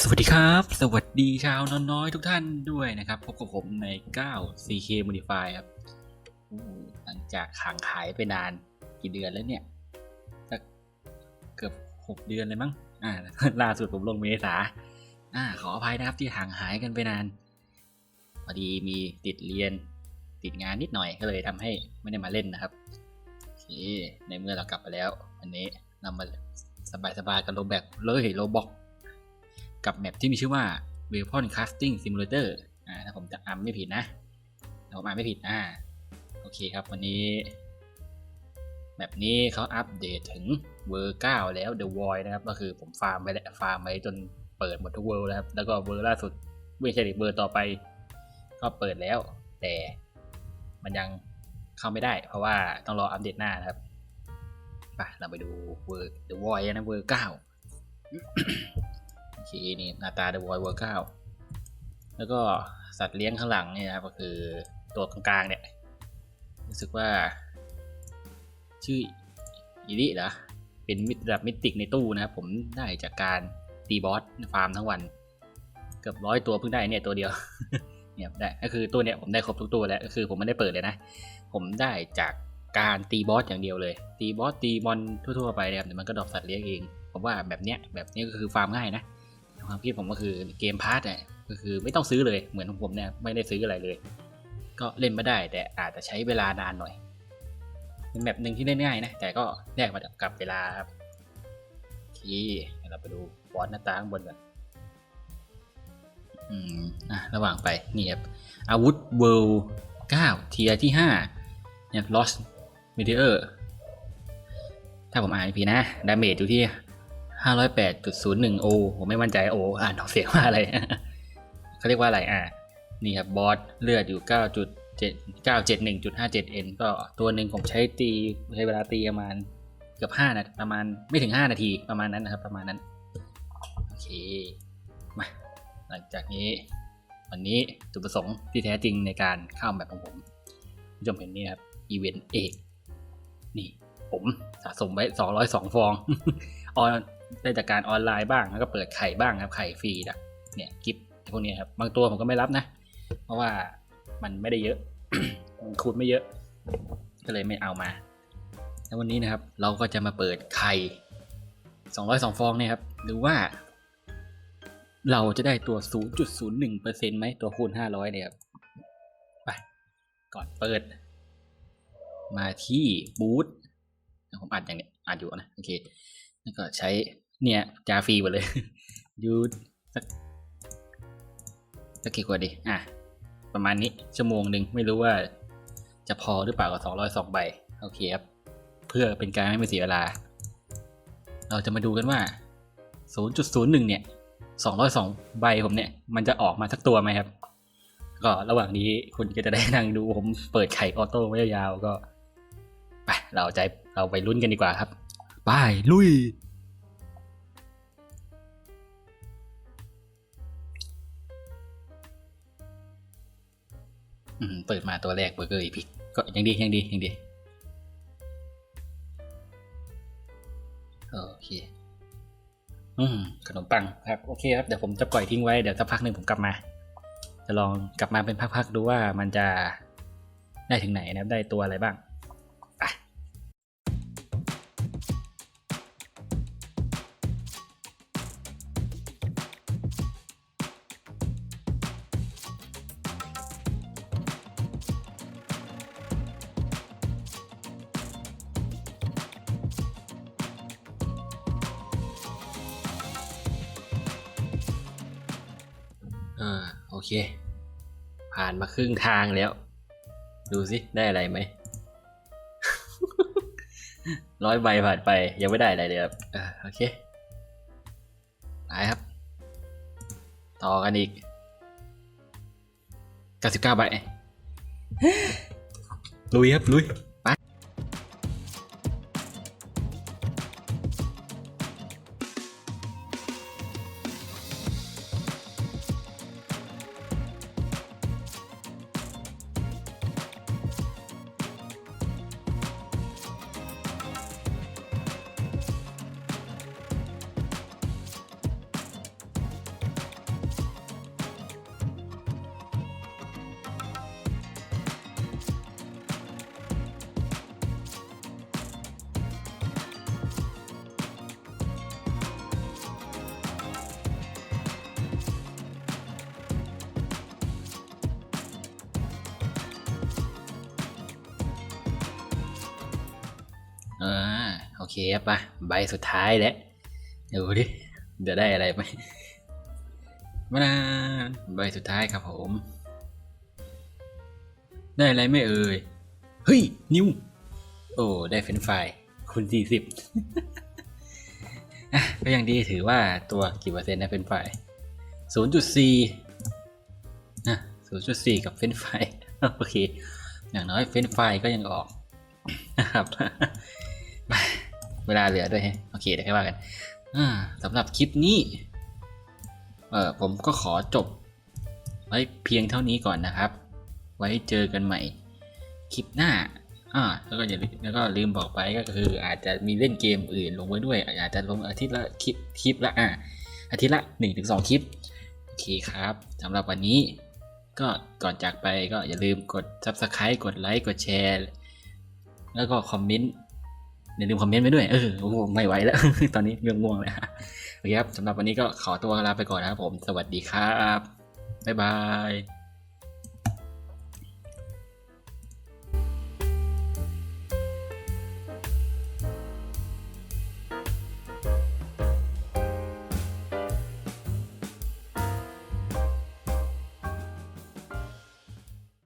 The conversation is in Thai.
สวัสดีครับ สวัสดีชาวนอนน้อยทุกท่านด้วยนะครับ พบกับผมใน 9 CK Modify ครับหลังจากห่างหายไปนานกี่เดือนแล้วเนี่ยสักเกือบ 6 เดือนเลยมั้งอ่าล่าสุดผมลงเมษาอ่าขออภัยนะครับที่ห่างหายกันไปนานพอดีมีติดเรียนติดงานนิดหน่อยก็เลยทำให้ไม่ได้มาเล่นนะครับโอเคในเมื่อเรากลับมาแล้ววันนี้เรามาสบายๆกันโลแบกเลยโลบอก กับแมปที่มีชื่อว่า Weapon Casting Simulator อ่าถ้าผมจะอ่านไม่ผิดนะถ้าผมอ่านไม่ผิดอ่าโอเคครับวันนี้แมปนี้เขาอัปเดตถึงเวอร์9แล้ว The Void นะครับ ก็คือผมฟาร์มไปแล้วฟาร์มไปจนเปิดหมดทุกเวอร์แล้วครับ แล้วก็เวอร์ล่าสุดไม่ใช่ดิเวอร์ต่อไป ก็เปิดแล้ว แต่มันยังเข้าไม่ได้ เพราะว่าต้องรออัปเดตหน้านะครับไปเราไปดูเวอร์ The Void นะเวอร์9โอ เคนี่หน้าตา The Void War 9แล้วก็สัตว์เลี้ยงข้างหลังเนี่ยนะครับก็คือตัวกลางๆเนี่ยรู้สึกว่า ชื่ออีริเหรอเป็นมิตรระดับมิติกในตู้นะครับผมได้จากการตีบอสฟาร์มทั้งวัน เกือบร้อยตัวเพิ่งได้เนี่ยตัวเดียวเนี่ยได้ก็คือตัวเนี่ยผมได้ครบทุกตัวแล้วก็คือผมไม่ได้เปิดเลยนะ ผมได้จากการตีบอสอย่างเดียวเลย ตีบอสตีมอนทั่วๆไปนะครับเดี๋ยวมันก็ดรอปสัตว์เลี้ยงเองผมว่าแบบเนี้ยแบบนี้ก็คือฟาร์มง่ายนะ ความคิดผมก็คือเกมพาร์ทเนี่ยก็คือไม่ต้องซื้อเลยเหมือนของผมเนี่ยไม่ได้ซื้ออะไรเลย ก็เล่นไมาได้แต่อาจจะใช้เวลานานหน่อยเป็นแบบหนึ่งที่เล่นง่ายนะ แต่ก็แลกมากับเวลาครับโอเคเดี๋ยวเราไปดูบอสหน้าตาข้างบนกันอืมอะระหว่างไปนี่ครับอาวุธเวิลด์9เทียที่5เนี่ย Lost Meteor ถ้าผมอ่านพีนะ ดาเมจอยู่ที่ 508.01โอผมไม่มั่นใจโออ่านออกเสียงว่าอะไร เขาเรียกว่าอะไร อ่า นี่ครับบอสเลือดอยู่9.7 971.57 n ก็ตัวหนึ่งผมใช้ตีใช้เวลาตีประมาณเกือบ5นาทีประมาณไม่ถึง 5 นาทีประมาณนั้นนะครับ ประมาณนั้น โอเค มา หลังจากนี้ วันนี้จุดประสงค์ที่แท้จริงในการเข้าแบบของผมผู้ชมเห็นนี่ครับอีเวนต์เอกนี่ผมสะสมไว้ 202 ฟองออน ได้จากการออนไลน์บ้างแล้วก็เปิดไข่บ้างครับไข่ฟรีนะเนี่ยกิฟต์พวกนี้ครับบางตัวผมก็ไม่รับนะ เพราะว่ามันไม่ได้เยอะคูณไม่เยอะ ก็เลยไม่เอามา แล้ววันนี้นะครับ เราก็จะมาเปิดไข่202 ฟองเนี่ยครับหรือว่า เราจะได้ตัว 0.01%ไหมตัวคูณ 500 เนี่ยครับไปก่อนเปิด มาที่บูธผมอัดอย่างเนี้ยอัดอยู่นะ โอเค แล้วก็ใช้ เนี่ยจาฟรีหมดเลยยูสักสักกี่ขวดดีอะประมาณนี้ชั่วโมงหนึ่งไม่รู้ว่าจะพอหรือเปล่ากับสองร้อยสองใบโอเคครับ เพื่อเป็นการไม่เสียเวลา เราจะมาดูกันว่า 0.01 เนี่ย 202 ใบผมเนี่ย มันจะออกมาสักตัวไหมครับ ก็ระหว่างนี้คุณก็จะได้นั่งดูผมเปิดไข่ออโต้ไว้ยาวๆก็ ไป เราใจเราไปลุ้นกันดีกว่าครับ ไป ลุย เปิดมาตัวแรกเบอร์เกอร์อีพิกก็ยังดียังดียังดีโอเค อืมขนมปังครับโอเคครับเดี๋ยวผมจะปล่อยทิ้งไว้เดี๋ยวสักพักหนึ่งผมกลับมา จะลองกลับมาเป็นพักๆดูว่ามันจะได้ถึงไหนนะครับได้ตัวอะไรบ้าง อ่าโอเค ผ่านมาครึ่งทางแล้ว ดูสิได้อะไรไหมร้อยใบผ่านไปยังไม่ได้อะไรเลยครับอ่าโอเคไปครับ ต่อกันอีก99ใบลุยครับลุย ออโอเคครับมาใบสุดท้ายแล้วดูดิเดี๋ยวได้อะไรไหมมานาใบสุดท้ายครับผม ได้อะไรไม่เอ่ยเฮ้ย นิวโอ้ได้เฟนไฟคุณสี่สิบก็ยังดีถือว่าตัวกี่เปอร์เซ็นต์นะเฟนไฟศูนย์จุดสี่นะศูนย์จุดสี่กับเฟนไฟโอเค อย่างน้อยเฟนไฟก็ยังออกนะครับ เวลาเหลือด้วยฮะโอเคเดี๋ยวค่อยว่ากันสำหรับคลิปนี้เออผมก็ขอจบ ไว้เพียงเท่านี้ก่อนนะครับ ไว้เจอกันใหม่ คลิปหน้าอ่าแล้วก็อย่าลืมแล้วก็ลืมบอกไปก็คือ อาจจะมีเล่นเกมอื่นลงไว้ด้วย อาจจะลงอาทิตย์ละคลิปคลิปละอ่าอาทิตย์ละหนึ่งถึงสองคลิป โอเคครับสำหรับวันนี้ ก็ก่อนจากไปก็อย่าลืมกด subscribe กดไลค์กดแชร์ แล้วก็คอมเมนต์ อย่าลืมคอมเมนต์ไว้ด้วย เออไม่ไหวแล้ว ตอนนี้เรื่องง่วงเลยโอเคครับสำหรับวันนี้ก็ขอตัวลาไปก่อนนะครับผม สวัสดีครับ บ๊ายบาย